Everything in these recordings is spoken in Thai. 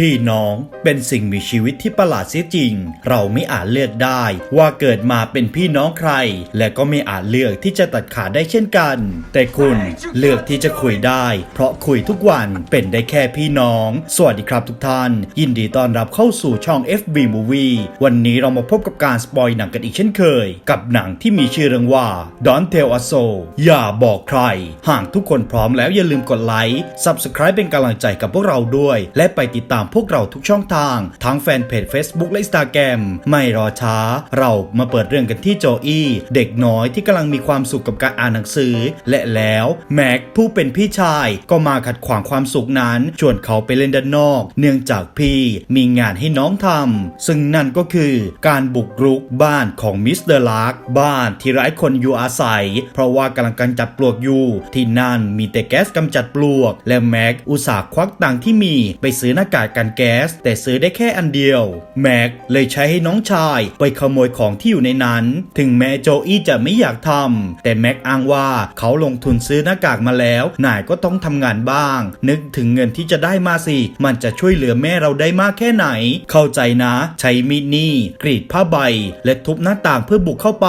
พี่น้องเป็นสิ่งมีชีวิตที่ประหลาดเสียจริง เราไม่อาจเลือกได้ว่าเกิดมาเป็นพี่น้องใคร และก็ไม่อาจเลือกที่จะตัดขาดได้เช่นกัน แต่คุณเลือกที่จะคุยได้ เพราะคุยทุกวันเป็นได้แค่พี่น้อง สวัสดีครับทุกท่าน ยินดีต้อนรับเข้าสู่ช่อง FB Movie วันนี้เรามาพบกับการสปอยหนังกันอีกเช่นเคย กับหนังที่มีชื่อเรื่องว่า Don't Tell Us So อย่าบอกใคร หากทุกคนพร้อมแล้วอย่าลืมกดไลค์ Subscribe เป็นกำลังใจกับพวกเราด้วย และไปติดตามพวกเราทุกช่องทาง ทั้งแฟนเพจ Facebook และ Instagram ไม่รอช้า เรามาเปิดเรื่องกันที่โจอี้เด็กน้อยที่กำลังมีความสุขกับการอ่านหนังสือ และแล้วแม็กผู้เป็นพี่ชายก็มาขัดขวางความสุขนั้น ชวนเขาไปเล่นด้านนอก เนื่องจากพี่มีงานให้น้องทำซึ่งนั่นก็คือการบุกรุกบ้านของมิสเตอร์ลักบ้านที่ไร้คนอยู่อาศัย เพราะว่ากำลังกำจัดปลวกอยู่ที่นั่นมีแต่แก๊สกำจัดปลวก และแม็กอุตส่าห์ควักตังค์ที่มีไปซื้อหน้ากากกันแก๊ส แต่ซื้อได้แค่อันเดียว แม็กเลยใช้ให้น้องชายไปขโมยของที่อยู่ในนั้น ถึงแม้โจอี้จะไม่อยากทำแต่แม็กอ้างว่าเขาลงทุนซื้อหน้ากากมาแล้วนายก็ต้องทำงานบ้าง นึกถึงเงินที่จะได้มาสิ มันจะช่วยเหลือแม่เราได้มากแค่ไหน เข้าใจนะ ใช้มีดนี่ กรีดผ้าใบ และทุบหน้าต่างเพื่อบุกเข้าไป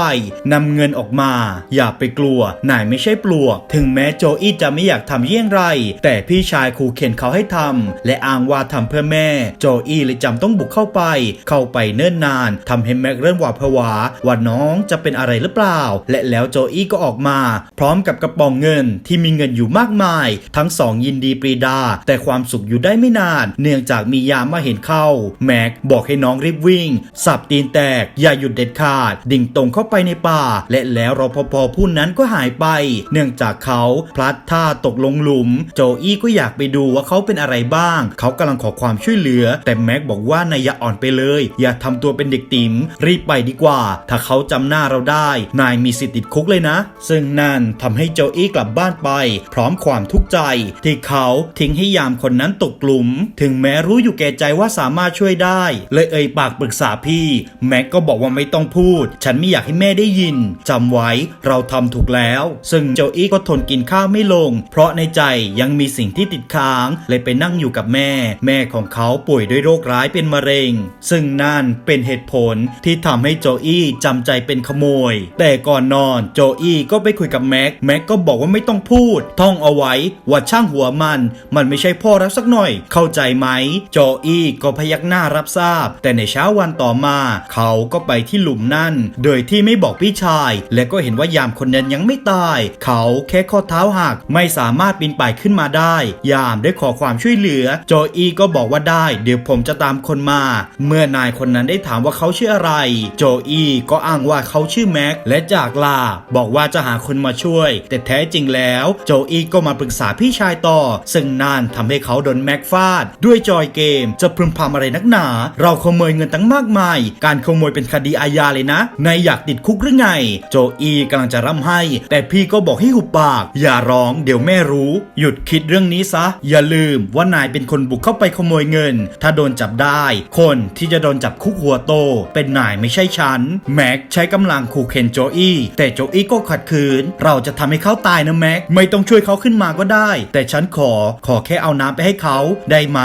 นำเงินออกมา อย่าไปกลัวนายไม่ใช่ปลวก ถึงแม้โจอี้จะไม่อยากทำเยี่ยงไร แต่พี่ชายขู่เข็นเขาให้ทำและอ้างว่าทำเพื่อแม่ โจอี้เลยจำต้องบุกเข้าไป เข้าไปเนิ่นนานทำให้แม็กเริ่มหวาดผวาว่าน้องจะเป็นอะไรหรือเปล่า และแล้วโจอี้ก็ออกมา พร้อมกับกระป๋องเงินที่มีเงินอยู่มากมาย ทั้งสองยินดีปรีดา แต่ความสุขอยู่ได้ไม่นาน เนื่องจากมียามมาเห็นเข้า แม็กบอกให้น้องรีบวิ่ง สับตีนแตก อย่าหยุดเด็ดขาด ดิ่งตรงเข้าไปในป่า และแล้วรปภผู้นั้นก็หายไป เนื่องจากเขาพลัดท่าตกลงหลุม โจอี้ก็อยากไปดูว่าเขาเป็นอะไรบ้าง เขากำลังขอความช่วยเหลือ แต่แม็กบอกว่านายอย่าอ่อนไปเลย อย่าทำตัวเป็นเด็กติ๋มรีบไปดีกว่า ถ้าเขาจำหน้าเราได้ นายมีสิทธิ์ติดคุกเลยนะ ซึ่งนั่นทำให้โจอี้กลับบ้านไป พร้อมความทุกข์ใจ ที่เขาทิ้งให้ยามคนนั้นตกหลุมถึงแม้รู้อยู่แก่ใจว่าสามารถช่วยได้ เลยเอ่ยปากปรึกษาพี่ แม็กก็บอกว่าไม่ต้องพูด ฉันไม่อยากให้แม่ได้ยินจำไว้เราทำถูกแล้ว ซึ่งโจอี้ก็ทนกินข้าวไม่ลง เพราะในใจยังมีสิ่งที่ติดค้าง เลยไปนั่งอยู่กับแม่ แม่ของเขาป่วยด้วยโรคร้ายเป็นมะเร็ง ซึ่งนั่นเป็นเหตุผลที่ทำให้โจอี้จำใจเป็นขโมย แต่ก่อนนอนโจอี้ก็ไปคุยกับแม็ก แม็กก็บอกว่าไม่ต้องพูด ท่องเอาไว้ว่าช่างหัวมัน มันไม่ใช่พ่อรับสักหน่อย เข้าใจไหม โจอี้ก็พยักหน้ารับทราบ แต่ในเช้าวันต่อมา เขาก็ไปที่หลุมนั่น โดยที่ไม่บอกพี่ชาย และก็เห็นว่ายามคนนั้นยังไม่ตาย เขาแค่ข้อเท้าหักไม่สามารถปีนป่ายขึ้นมาได้ ยามได้ขอความช่วยเหลือ โจอี้ก็บอกบอกว่าได้เดี๋ยวผมจะตามคนมา เมื่อนายคนนั้นได้ถามว่าเขาชื่ออะไร โจอี้ก็อ้างว่าเขาชื่อแม็กและจากลาบอกว่าจะหาคนมาช่วย แต่แท้จริงแล้วโจอี้ก็มาปรึกษาพี่ชายต่อ ซึ่งนั่นทำให้เขาโดนแม็กฟาด ด้วยจอยเกมจะพึมพำอะไรนักหนา เราขโมยเงินตั้งมากมาย การขโมยเป็นคดีอาญาเลยนะนายอยากติดคุกหรือไง โจอี้กำลังจะร่ำให้ แต่พี่ก็บอกให้หุบปาก อย่าร้องเดี๋ยวแม่รู้ หยุดคิดเรื่องนี้ซะ อย่าลืมว่านายเป็นคนบุกเข้าไปขโมยเงิน ถ้าโดนจับได้ คนที่จะโดนจับคุกหัวโต เป็นนายไม่ใช่ฉัน แม็กใช้กำลังขู่เข็นโจอี้แต่โจอี้ก็ขัดขืน เราจะทำให้เขาตายนะแม็กไม่ต้องช่วยเขาขึ้นมาก็ได้ แต่ฉันขอขอแค่เอาน้ำไปให้เขาได้ไหม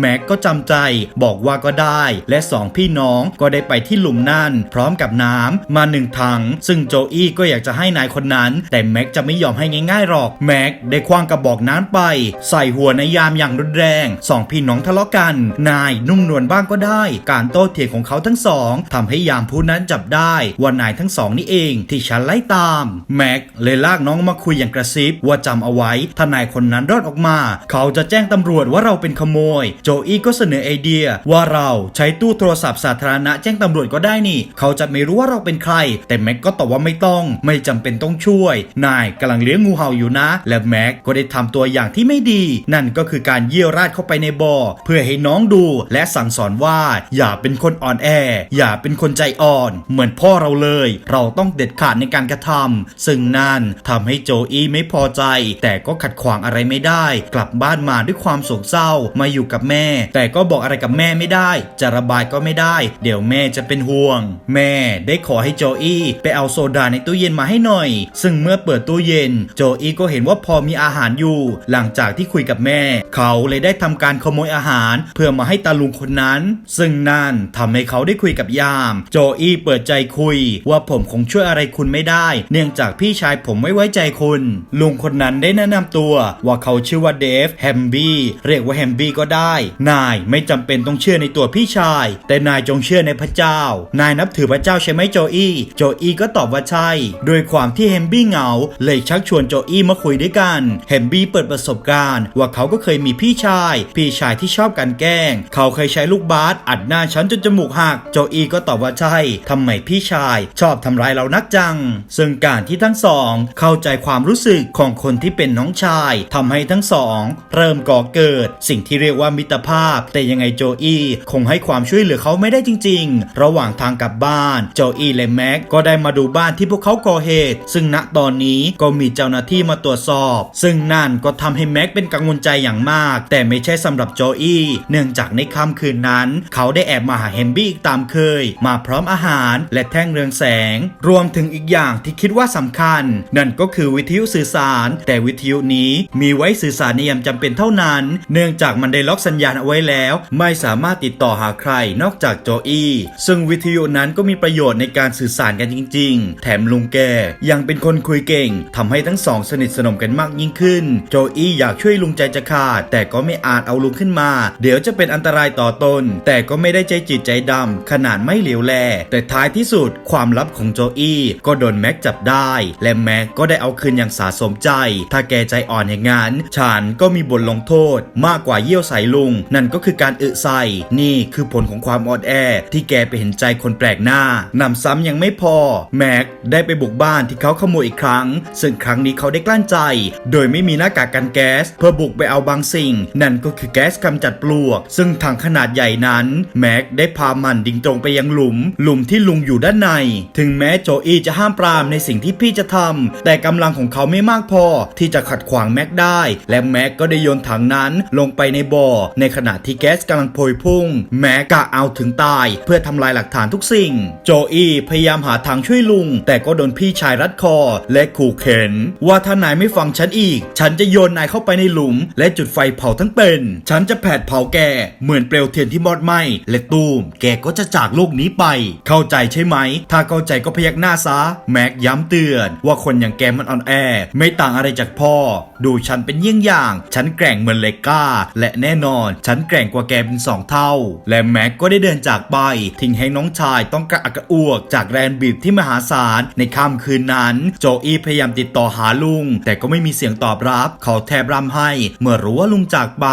แม็กก็จำใจบอกว่าก็ได้ และสองพี่น้องก็ได้ไปที่หลุมนั่น พร้อมกับน้ำมาหนึ่งถัง ซึ่งโจอี้ก็อยากจะให้นายคนนั้น แต่แม็กจะไม่ยอมให้ง่ายๆหรอก แม็กได้คว้างกระบอกน้ำไป ใส่หัวนายยามอย่างรุนแรงสองพี่น้องทะเลาะกัน นายนุ่มนวลบ้างก็ได้ การโต้เถียงของเขาทั้งสองทำให้ยามผู้นั้นจับได้ว่านายทั้งสองนี่เองที่ฉันไล่ตาม แม็กเลยลากน้องมาคุยอย่างกระซิบว่าจำเอาไว้ถ้านายคนนั้นรอดออกมา เขาจะแจ้งตำรวจว่าเราเป็นขโมย โจอี้ก็เสนอไอเดีย ว่าเราใช้ตู้โทรศัพท์สาธารณะแจ้งตำรวจก็ได้นี่ เขาจะไม่รู้ว่าเราเป็นใคร แต่แม็กก็ตอบว่าไม่ต้อง ไม่จำเป็นต้องช่วย นายกำลังเลี้ยงงูเห่าอยู่นะ และแม็กก็ได้ทำตัวอย่างที่ไม่ดี นั่นก็คือการเยี่ยวราดเข้าไปในบ่อเพื่อให้น้องดูและสั่งสอนว่าอย่าเป็นคนอ่อนแอ อย่าเป็นคนใจอ่อน เหมือนพ่อเราเลย เราต้องเด็ดขาดในการกระทำซึ่งนั่นทำให้โจอี้ไม่พอใจ แต่ก็ขัดขวางอะไรไม่ได้ กลับบ้านมาด้วยความโศกเศร้ามาอยู่กับแม่ แต่ก็บอกอะไรกับแม่ไม่ได้ จะระบายก็ไม่ได้ เดี๋ยวแม่จะเป็นห่วง แม่ได้ขอให้โจอี้ไปเอาโซดาในตู้เย็นมาให้หน่อย ซึ่งเมื่อเปิดตู้เย็น โจอี้ก็เห็นว่าพอมีอาหารอยู่ หลังจากที่คุยกับแม่ เขาเลยได้ทำการขโมยอาหารหาร เพื่อมาให้ตาลุงคนนั้น ซึ่งนั่นทำให้เขาได้คุยกับยาม โจอี้เปิดใจคุย ว่าผมคงช่วยอะไรคุณไม่ได้ เนื่องจากพี่ชายผมไม่ไว้ใจคุณ ลุงคนนั้นได้แนะนำตัว ว่าเขาชื่อว่าเดฟแฮมบี้เรียกว่าแฮมบี้ก็ได้ นายไม่จำเป็นต้องเชื่อในตัวพี่ชาย แต่นายจงเชื่อในพระเจ้า นายนับถือพระเจ้าใช่ไหมโจอี้โจอี้ก็ตอบว่าใช่โดยความที่แฮมบี้เหงา เลยชักชวนโจอี้มาคุยด้วยกันแฮมบี้เปิดประสบการณ์ ว่าเขาก็เคยมีพี่ชาย พี่ชายที่ชอบการแกล้ง เขาเคยใช้ลูกบาสอัดหน้าฉันจนจมูกหัก โจอีก็ตอบว่าใช่ทำไมพี่ชาย ชอบทำร้ายเรานักจัง ซึ่งการที่ทั้งสอง เข้าใจความรู้สึกของคนที่เป็นน้องชายทำให้ทั้งสอง เริ่มก่อเกิด สิ่งที่เรียกว่ามิตรภาพ แต่ยังไงโจอีคงให้ความช่วยเหลือเขาไม่ได้จริง ๆ ระหว่างทางกลับบ้าน โจอีและแม็กก็ได้มาดูบ้านที่พวกเขาก่อเหตุ ซึ่งณตอนนี้ก็มีเจ้าหน้าที่มาตรวจสอบ ซึ่งนั่นก็ทำให้แม็กเป็นกังวลใจอย่างมาก แต่ไม่ใช่สำหรับโจอี้ เนื่องจากในค่ำคืนนั้น เขาได้แอบมาหาเฮมบี้อีกตามเคย มาพร้อมอาหารและแท่งเรืองแสง รวมถึงอีกอย่างที่คิดว่าสำคัญ นั่นก็คือวิทยุสื่อสาร แต่วิทยุนี้มีไว้สื่อสารในยามจำเป็นเท่านั้น เนื่องจากมันได้ล็อกสัญญาณเอาไว้แล้ว ไม่สามารถติดต่อหาใครนอกจากโจอี้ซึ่งวิทยุนั้นก็มีประโยชน์ในการสื่อสารกันจริง ๆ แถมลุงแกยังเป็นคนคุยเก่งทำให้ทั้งสองสนิทสนมกันมากยิ่งขึ้น โจอี้อยากช่วยลุงใจจะขาด แต่ก็ไม่อาจเอาลุงขึ้นมาเดี๋ยวจะเป็นอันตรายต่อตน แต่ก็ไม่ได้ใจจิตใจดำขนาดไม่เหลียวแล แต่ท้ายที่สุดความลับของโจอี้ก็โดนแม็กจับได้ และแม็กก็ได้เอาคืนอย่างสาสมใจ ถ้าแกใจอ่อนอย่างนั้นฉันก็มีบทลงโทษ มากกว่าเยี่ยวใส่ลุง นั่นก็คือการอึใส่นี่คือผลของความอ่อนแอ ที่แกไปเห็นใจคนแปลกหน้านำซ้ำยังไม่พอ แม็กได้ไปบุกบ้านที่เขาขโมยอีกครั้ง ซึ่งครั้งนี้เขาได้กลั้นใจ โดยไม่มีหน้ากากกันแก๊ส เพื่อบุกไปเอาบางสิ่ง นั่นก็คือแก๊สกำจัดปลวก ซึ่งถังขนาดใหญ่นั้น แม็กได้พามันดิ่งตรงไปยังหลุม หลุมที่ลุงอยู่ด้านใน ถึงแม้โจอี้จะห้ามปรามในสิ่งที่พี่จะทำแต่กำลังของเขาไม่มากพอที่จะขัดขวางแม็กได้ และแม็กก็ได้โยนถังนั้นลงไปในบ่อ ในขณะที่แก๊สกำลังโพยพุ่ง แม็กกะเอาถึงตาย เพื่อทำลายหลักฐานทุกสิ่ง โจอี้พยายามหาทางช่วยลุง แต่ก็โดนพี่ชายรัดคอ และขู่เข็น ว่าถ้านายไม่ฟังฉันอีก ฉันจะโยนนายเข้าไปในหลุม และจุดไฟเผาทั้งเป็น ฉันจะผดเผาแก เหมือนเปลวเทียนที่มอดไหม้และตูม แกก็จะจากโลกนี้ไป เข้าใจใช่ไหม ถ้าเข้าใจก็พยักหน้าซะ แม็กย้ำเตือน ว่าคนอย่างแกมันอ่อนแอ ไม่ต่างอะไรจากพ่อ ดูฉันเป็นเยี่ยงอย่าง ฉันแกร่งเหมือนเลก้า และแน่นอน ฉันแกร่งกว่าแกเป็นสองเท่า และแม็กก็ได้เดินจากไป ทิ้งให้น้องชายต้องกระอักกระอ่วกจากแรงบีบที่มหาศาลในค่ำคืนนั้น โจอี้พยายามติดต่อหาลุง แต่ก็ไม่มีเสียงตอบรับ เขาแทบรำให้ เมื่อรู้ว่าลุงจากไป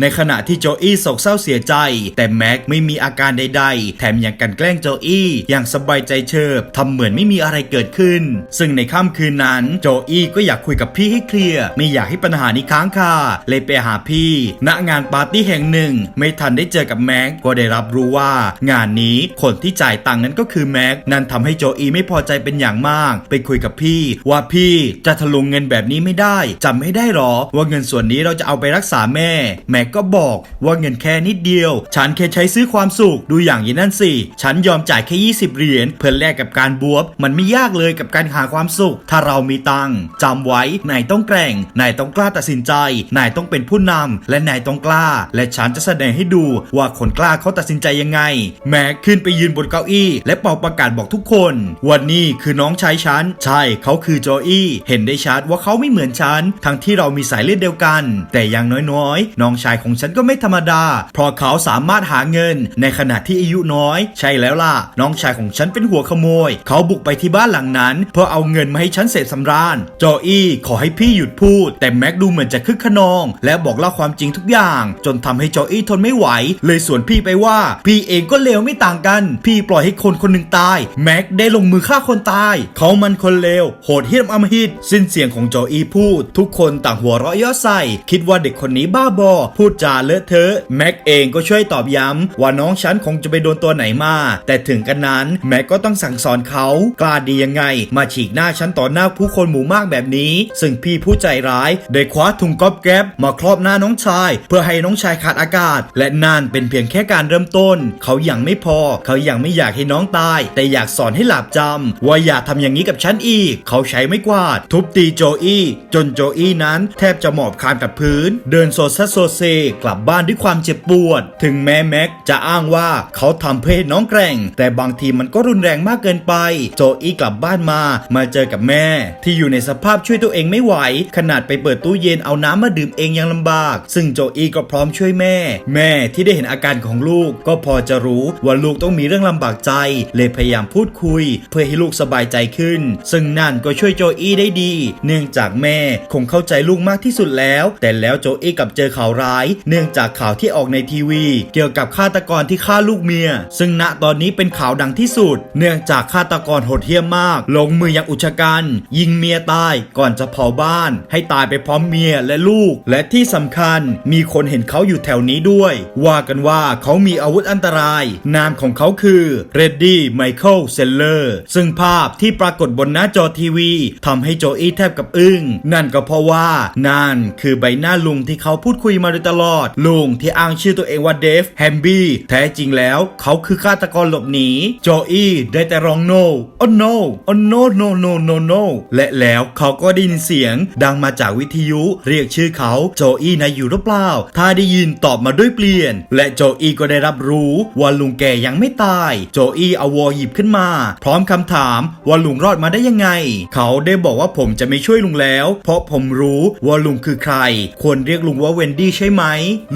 ในขณะที่โจอี้โศกเศร้าเสียใจ แต่แม็กไม่มีอาการใดๆ แถมยังกันแกล้งโจอี้อย่างสบายใจเฉิบทำเหมือนไม่มีอะไรเกิดขึ้น ซึ่งในค่ำคืนนั้นโจอี้ก็อยากคุยกับพี่ให้เคลียร์ไม่อยากให้ปัญหานี้ค้างคาเลยไปหาพี่ ณงานปาร์ตี้แห่งหนึ่ง ไม่ทันได้เจอกับแม็กก็ได้รับรู้ว่า งานนี้คนที่จ่ายตังค์นั้นก็คือแม็กนั่นทำให้โจอี้ไม่พอใจเป็นอย่างมาก ไปคุยกับพี่ ว่าพี่จะทะลวงเงินแบบนี้ไม่ได้จำไม่ได้หรอ ว่าเงินส่วนนี้เราจะเอาไปรักษาแม่ แม็กก็บอกว่าเงินแค่นิดเดียว ฉันแค่ใช้ซื้อความสุข ดูอย่างนี้นั่นสิ ฉันยอมจ่ายแค่ 20 เหรียญเพื่อแลกกับการบวบ มันไม่ยากเลยกับการหาความสุข ถ้าเรามีตังค์จำไว้นายต้องแกร่งนายต้องกล้าตัดสินใจนายต้องเป็นผู้นำและนายต้องกล้า และฉันจะแสดงให้ดูว่าคนกล้าเขาตัดสินใจยังไง แม็กขึ้นไปยืนบนเก้าอี้ และเป่าประกาศบอกทุกคน วันนี้คือน้องชายฉันใช่เขาคือโจอี้เห็นได้ชัดว่าเขาไม่เหมือนฉันทั้งที่เรามีสายเลือดเดียวกัน แต่อย่างน้อยๆ น้องชายของฉันก็ไม่ธรรมดา เพราะเขาสามารถหาเงิน ในขณะที่อายุน้อย ใช่แล้วล่ะ น้องชายของฉันเป็นหัวขโมย เขาบุกไปที่บ้านหลังนั้น เพื่อเอาเงินมาให้ฉันเสพสำราญจออี้ขอให้พี่หยุดพูด แต่แม็กดูเหมือนจะคึกขนอง และบอกเล่าความจริงทุกอย่าง จนทำให้จออี้ทนไม่ไหว เลยสวนพี่ไปว่า พี่เองก็เลวไม่ต่างกัน พี่ปล่อยให้คนคนหนึ่งตาย แม็กได้ลงมือฆ่าคนตาย เขามันคนเลวโหดเหี้ยมอมหิตสิ้นเสียงของจออี้พูด ทุกคนต่างหัวเราะเย่อใส่ คิดว่าเด็กคนนี้บ้าบอ พูดจาเลอะเทอะแม็กเองก็ช่วยตอบย้ำว่าน้องฉันคงจะไปโดนตัวไหนมา แต่ถึงกันนั้นแม็กก็ต้องสั่งสอนเขากล้าดียังไง มาฉีกหน้าฉันต่อหน้าผู้คนหมู่มากแบบนี้ ซึ่งพี่ผู้ใจร้ายได้คว้าถุงก๊อบแก๊บมาครอบหน้าน้องชาย เพื่อให้น้องชายขาดอากาศ และนั่นเป็นเพียงแค่การเริ่มต้น เขายังไม่พอ เขายังไม่อยากให้น้องตาย แต่อยากสอนให้หลับจำว่าอย่าทำอย่างนี้กับฉันอีก เขาใช้ไม้กวาด ทุบตีโจอี้จนโจอี้นั้นแทบจะหมอบคานกับพื้น เดินโซซัสโซเซกลับบ้านด้วยความเจ็บปวด ถึงแม้แม็กจะอ้างว่าเขาทำเพื่อให้น้องแกร่ง แต่บางทีมันก็รุนแรงมากเกินไป โจอี้กลับบ้านมามาเจอกับแม่ ที่อยู่ในสภาพช่วยตัวเองไม่ไหว ขนาดไปเปิดตู้เย็นเอาน้ำมาดื่มเองยังลำบาก ซึ่งโจอี้ก็พร้อมช่วยแม่ แม่ที่ได้เห็นอาการของลูก ก็พอจะรู้ว่าลูกต้องมีเรื่องลำบากใจ เลยพยายามพูดคุย เพื่อให้ลูกสบายใจขึ้น ซึ่งนั่นก็ช่วยโจอี้ได้ดี เนื่องจากแม่คงเข้าใจลูกมากที่สุดแล้ว แต่แล้วโจอี้กลับเจอข่าวร้ายเนื่องจากข่าวที่ออกในทีวี เกี่ยวกับฆาตกรที่ฆ่าลูกเมีย ซึ่งณตอนนี้เป็นข่าวดังที่สุด เนื่องจากฆาตกรโหดเหี้ยมมาก ลงมืออย่างอุกชะกันยิงเมียตายก่อนจะเผาบ้าน ให้ตายไปพร้อมเมียและลูก และที่สำคัญมีคนเห็นเขาอยู่แถวนี้ด้วย ว่ากันว่าเขามีอาวุธอันตราย นามของเขาคือเรดดี้ไมเคิลเซลเลอร์ซึ่งภาพที่ปรากฏบนหน้าจอทีวีทำให้โจอี้แทบกับอึ้งนั่นก็เพราะว่านั่นคือใบหน้าลุงที่เขาพูดคุยมาโดยตลอดลุงที่อ้างชื่อตัวเองว่าเดฟแฮมบี้แท้จริงแล้วเขาคือฆาตกรหลบหนีโจอี้ได้แต่ร้องโนโอ้ no โอ้ no no no no no และแล้วเขาก็ได้ยินเสียง ดังมาจากวิทยุเรียกชื่อเขาโจอี้นายอยู่หรือเปล่า ถ้าได้ยินตอบมาด้วยเปลี่ยน และโจอี้ก็ได้รับรู้ว่าลุงแกยังไม่ตาย โจอี้เอาวอหยิบขึ้นมา พร้อมคำถามว่าลุงรอดมาได้ยังไง เขาได้บอกว่าผมจะไม่ช่วยลุงแล้ว เพราะผมรู้ว่าลุงคือใคร ควรเรียกลุงว่าเวนดี้ใช่ไหม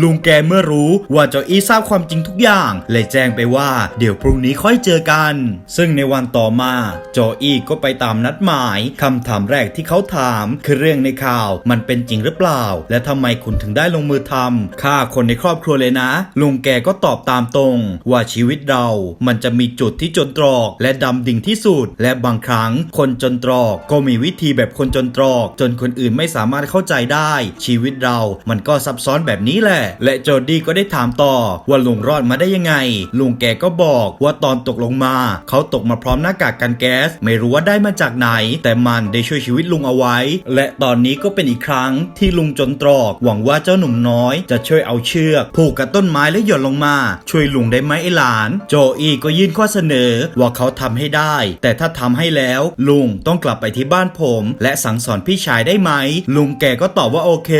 ลุงแกเมื่อรู้ว่าจอี้ทราบความจริงทุกอย่างเลยแจ้งไปว่าเดี๋ยวพรุ่งนี้ค่อยเจอกัน ซึ่งในวันต่อมาโจอี้ก็ไปตามนัดหมายคำถามแรกที่เขาถาม คือเรื่องในข่าวมันเป็นจริงหรือเปล่า และทำไมคุณถึงได้ลงมือทำฆ่าคนในครอบครัวเลยนะ ลุงแกก็ตอบตามตรง ว่าชีวิตเรามันจะมีจุดที่จนตรอก และดำดิ่งที่สุด และบางครั้งคนจนตรอก ก็มีวิธีแบบคนจนตรอก จนคนอื่นไม่สามารถเข้าใจได้ ชีวิตเรามันก็ซับซ้อนแบบนี้แหละและโจดี้ก็ได้ถามต่อว่าลุงรอดมาได้ยังไง ลุงแกก็บอกว่าตอนตกลงมา เขาตกมาพร้อมหน้ากากกันแก๊ส ไม่รู้ว่าได้มาจากไหน แต่มันได้ช่วยชีวิตลุงเอาไว้ และตอนนี้ก็เป็นอีกครั้งที่ลุงจนตรอก หวังว่าเจ้าหนุ่มน้อยจะช่วยเอาเชือก ผูกกับต้นไม้และหย่อนลงมา ช่วยลุงได้ไหมไอ้หลาน โจอีก็ยื่นข้อเสนอว่าเขาทำให้ได้ แต่ถ้าทำให้แล้วลุงต้องกลับไปที่บ้านผม และสั่งสอนพี่ชายได้ไหมลุงแกก็ตอบว่าโอเค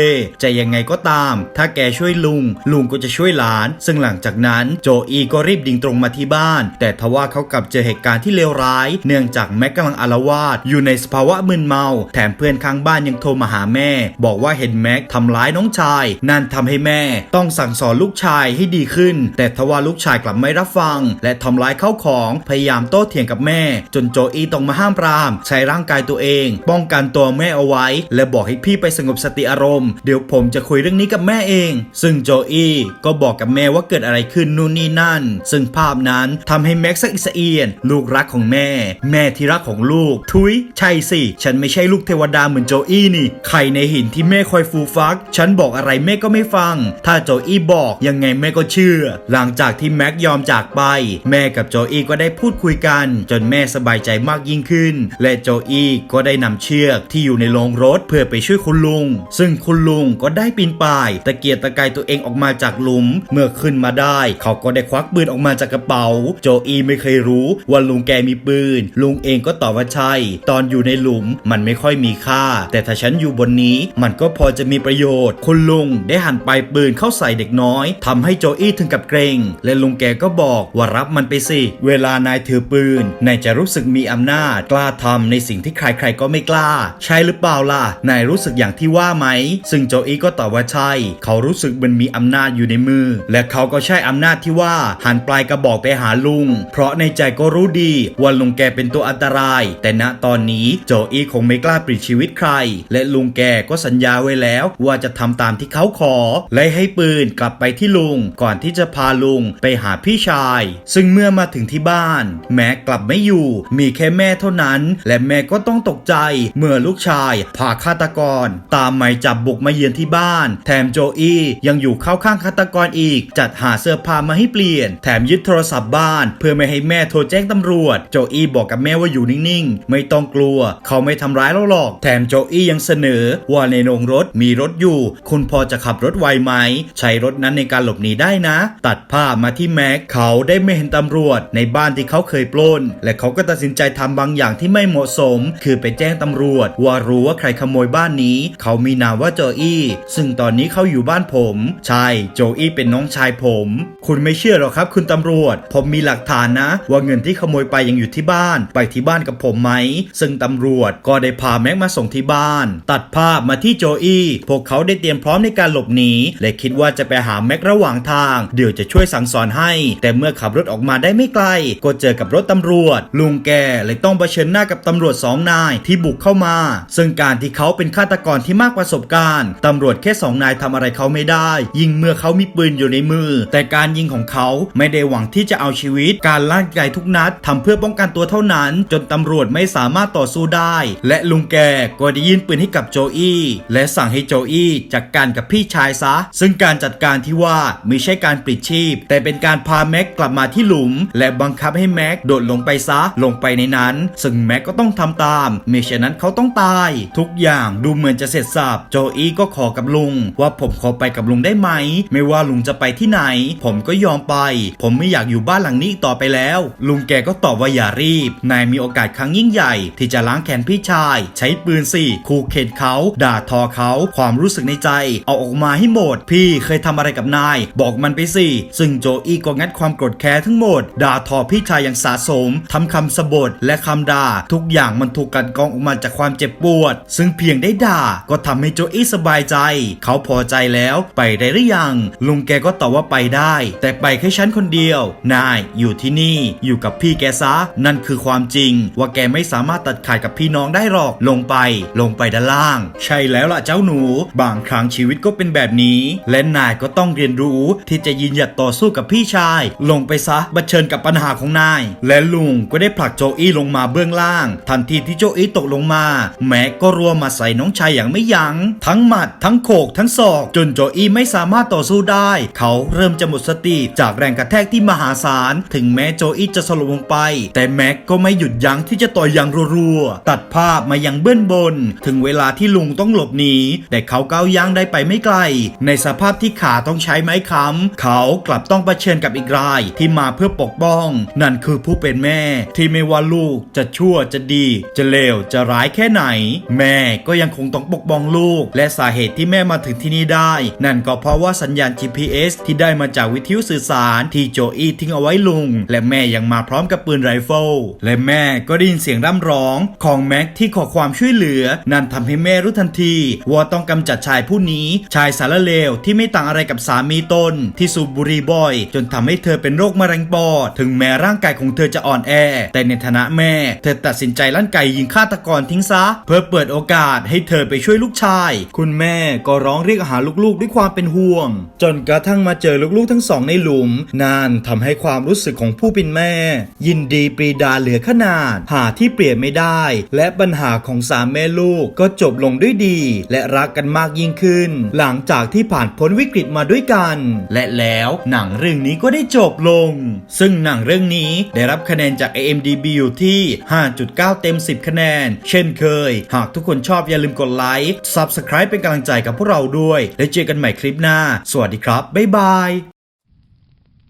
จะยังไงก็ตาม ถ้าแกช่วยลุง ลุงก็จะช่วยหลาน ซึ่งหลังจากนั้นโจอีก็รีบดิ่งตรงมาที่บ้าน แต่ทว่าเขากลับเจอเหตุการณ์ที่เลวร้าย เนื่องจากแม็กกำลังอาละวาดอยู่ในสภาวะมึนเมา แถมเพื่อนข้างบ้านยังโทรมาหาแม่ บอกว่าเห็นแม็กทำร้ายน้องชาย นั่นทำให้แม่ ต้องสั่งสอนลูกชายให้ดีขึ้น แต่ทว่าลูกชายกลับไม่รับฟัง และทำร้ายเข้าของพยายามโต้เถียงกับแม่ จนโจอีต้องมาห้ามปราม ใช้ร่างกายตัวเอง ป้องกันตัวแม่เอาไว้ และบอกให้พี่ไปสงบสติอารมณ์เดี๋ยวผมจะคุยเรื่องนี้กับแม่เองซึ่งโจอี้ก็บอกกับแม่ว่าเกิดอะไรขึ้นนู่นนี่นั่น ซึ่งภาพนั้นทำให้แม็กซ์อิสเอียน ลูกรักของแม่ แม่ที่รักของลูก ทุยใช่สิ ฉันไม่ใช่ลูกเทวดาเหมือนโจอี้นี่ไข่ในหินที่แม่คอยฟูฟัก ฉันบอกอะไรแม่ก็ไม่ฟัง ถ้าโจอี้บอกยังไงแม่ก็เชื่อ หลังจากที่แม็กยอมจากไป แม่กับโจอี้ก็ได้พูดคุยกัน จนแม่สบายใจมากยิ่งขึ้น และโจอี้ก็ได้นำเชือกที่อยู่ในโรงรถเพื่อไปช่วยคุณลุง ซึ่งคุณลุงก็ได้ปีนป่าย ตะเกียกตะกายตัวเองออกมาจากหลุม เมื่อขึ้นมาได้ เขาก็ได้ควักปืนออกมาจากกระเป๋า โจอี้ไม่เคยรู้ว่าลุงแกมีปืน ลุงเองก็ตอบว่าใช่ ตอนอยู่ในหลุมมันไม่ค่อยมีค่า แต่ถ้าฉันอยู่บนนี้ มันก็พอจะมีประโยชน์ คุณลุงได้หันปลายปืนเข้าใส่เด็กน้อยทำให้โจอี้ถึงกับเกรง และลุงแกก็บอกว่ารับมันไปสิ เวลานายถือปืนนายจะรู้สึกมีอำนาจ กล้าทำในสิ่งที่ใครๆก็ไม่กล้า ใช่หรือเปล่าล่ะ นายรู้สึกอย่างที่ว่าไหม ซึ่งโจอี้ก็ตอบว่าใช่ เขารู้สึกมันมีอำนาจอยู่ในมือ และเขาก็ใช้อำนาจที่ว่าหันปลายกระบอกไปหาลุง เพราะในใจก็รู้ดีว่าลุงแกเป็นตัวอันตราย แต่ณตอนนี้โจอี้คงไม่กล้าปลิดชีวิตใคร และลุงแกก็สัญญาไว้แล้วว่าจะทำตามที่เขาขอ และให้ปืนกลับไปที่ลุง ก่อนที่จะพาลุงไปหาพี่ชาย ซึ่งเมื่อมาถึงที่บ้าน แม็กกลับไม่อยู่ มีแค่แม่เท่านั้น และแม่ก็ต้องตกใจ เมื่อลูกชายพาฆาตกร ตามหมายจับบุกมาเยือนที่บ้าน แถมโจอี้ยังอยู่เข้าข้างฆาตกรอีก จัดหาเสื้อผ้ามาให้เปลี่ยน แถมยึดโทรศัพท์บ้าน เพื่อไม่ให้แม่โทรแจ้งตำรวจ โจอี้บอกกับแม่ว่าอยู่นิ่งๆ ไม่ต้องกลัว เขาไม่ทำร้ายเราหรอก แถมโจอี้ยังเสนอ ว่าในโรงรถมีรถอยู่ คุณพอจะขับรถไวไหม ใช้รถนั้นในการหลบหนีได้นะ ตัดภาพมาที่แม็กเขาได้ไม่เห็นตำรวจในบ้านที่เขาเคยปล้น และเขาก็ตัดสินใจทำบางอย่างที่ไม่เหมาะสม คือไปแจ้งตำรวจ ว่ารู้ว่าใครขโมยบ้านนี้ เขามีนามว่าโจอี้ ซึ่งตอนนี้เขาอยู่บ้านผใช่ โจอี้เป็นน้องชายผม คุณไม่เชื่อหรอกครับ คุณตำรวจ ผมมีหลักฐานนะ ว่าเงินที่ขโมยไปยังอยู่ที่บ้าน ไปที่บ้านกับผมไหม ซึ่งตำรวจก็ได้พาแม็กมาส่งที่บ้าน ตัดภาพมาที่โจอี้ พวกเขาได้เตรียมพร้อมในการหลบหนี และคิดว่าจะไปหาแม็กระหว่างทาง เดี๋ยวจะช่วยสั่งสอนให้ แต่เมื่อขับรถออกมาได้ไม่ไกล ก็เจอกับรถตำรวจ ลุงแกเลยต้องเผชิญหน้ากับตำรวจสองนายที่บุกเข้ามา ซึ่งการที่เขาเป็นฆาตกรที่มากประสบการณ์ตำรวจแค่สองนายทำอะไรเขาไม่ได้ยิงเมื่อเขามีปืนอยู่ในมือ แต่การยิงของเขาไม่ได้หวังที่จะเอาชีวิต การลั่นไกทุกนัดทำเพื่อป้องกันตัวเท่านั้น จนตำรวจไม่สามารถต่อสู้ได้ และลุงแกก็ได้ยื่นปืนให้กับโจอี้และสั่งให้โจอี้จัดการกับพี่ชายซะ ซึ่งการจัดการที่ว่าไม่ใช่การปลิดชีพ แต่เป็นการพาแม็กกลับมาที่หลุม และบังคับให้แม็กโดดลงไปซะลงไปในนั้น ซึ่งแม็กก็ต้องทำตามไม่เช่นนั้นเขาต้องตาย ทุกอย่างดูเหมือนจะเสร็จสับโจอี้ก็ขอกับลุงว่าผมขอไปกับับลุงได้ไหม ไม่ว่าลุงจะไปที่ไหน ผมก็ยอมไป ผมไม่อยากอยู่บ้านหลังนี้อีกต่อไปแล้ว ลุงแกก็ตอบว่าอย่ารีบ นายมีโอกาสครั้งยิ่งใหญ่ ที่จะล้างแค้นพี่ชาย ใช้ปืนสิขู่เข็นเขา ด่าทอเขา ความรู้สึกในใจ เอาออกมาให้หมด พี่เคยทำอะไรกับนาย บอกมันไปสิซึ่งโจอี้ก็งัดความโกรธแค้นทั้งหมด ด่าทอพี่ชายอย่างสาสมทำคำสบทและคำด่า ทุกอย่างมันถูกกันกองออกมาจากความเจ็บปวด ซึ่งเพียงได้ด่าก็ทำให้โจอี้สบายใจ เขาพอใจแล้วไปได้หรือยัง ลุงแกก็ตอบว่าไปได้ แต่ไปแค่ฉันคนเดียว นายอยู่ที่นี่อยู่กับพี่แกซะ นั่นคือความจริง ว่าแกไม่สามารถตัดขาดกับพี่น้องได้หรอกลงไป ลงไปด้านล่าง ใช่แล้วล่ะเจ้าหนู บางครั้งชีวิตก็เป็นแบบนี้ และนายก็ต้องเรียนรู้ที่จะยืนหยัดต่อสู้กับพี่ชาย ลงไปซะบัเชิญกับปัญหาของนาย และลุงก็ได้ผลักโจอี้ลงมาเบื้องล่าง ทันทีที่โจอี้ตกลงมา แม็กก็รัวมาใส่น้องชายอย่างไม่ยัง้งทั้งหมัดทั้งโขกทั้งศอก จนโจอไม่สามารถต่อสู้ได้ เขาเริ่มจะหมดสติจากแรงกระแทกที่มหาศาล ถึงแม้โจอี้จะสลบลงไป แต่แม็กก็ไม่หยุดยั้งที่จะต่อยอย่างรัวๆ ตัดภาพมายังเบื้องบน ถึงเวลาที่ลุงต้องหลบหนีแต่เขาก้าวย่างได้ไปไม่ไกล ในสภาพที่ขาต้องใช้ไม้ค้ำเขากลับต้องเผชิญกับอีกรายที่มาเพื่อปกป้อง นั่นคือผู้เป็นแม่ ที่ไม่ว่าลูกจะชั่วจะดี จะเลวจะร้ายแค่ไหน แม่ก็ยังคงต้องปกป้องลูก และสาเหตุที่แม่มาถึงที่นี่ได้นั่นก็เพราะว่าสัญญาณ GPS ที่ได้มาจากวิทยุสื่อสารที่โจอี้ทิ้งเอาไว้ลุง และแม่ยังมาพร้อมกับปืนไรเฟิลและแม่ก็ได้ยินเสียงร่ำร้องของแม็กที่ขอความช่วยเหลือ นั่นทำให้แม่รู้ทันทีว่าต้องกำจัดชายผู้นี้ชายสารเลวที่ไม่ต่างอะไรกับสามีตนที่สูบบุหรี่บ่อย จนทำให้เธอเป็นโรคมะเร็งปอดถึงแม้ร่างกายของเธอจะอ่อนแอ แต่ในฐานะแม่ เธอตัดสินใจลั่นไกยิงฆาตกรทิ้งซะ เพื่อเปิดโอกาสให้เธอไปช่วยลูกชาย คุณแม่ก็ร้องเรียกหาลูกๆด้วยความเป็นห่วง จนกระทั่งมาเจอลูกๆทั้งสองในหลุมนั่นทำให้ความรู้สึกของผู้เป็นแม่ ยินดีปรีดาเหลือขนาด หาที่เปลี่ยนไม่ได้ และปัญหาของสามแม่ลูกก็จบลงด้วยดี และรักกันมากยิ่งขึ้น หลังจากที่ผ่านพ้นวิกฤตมาด้วยกัน และแล้วหนังเรื่องนี้ก็ได้จบลง ซึ่งหนังเรื่องนี้ได้รับคะแนนจาก AMDB อยู่ที่ 5.9 เต็ม 10 คะแนน เช่นเคย หากทุกคนชอบอย่าลืมกดไลค์ Subscribe เป็นกำลังใจกับพวกเราด้วย แล้วเจอกันกันใหม่คลิปหน้า สวัสดีครับ บ๊ายบาย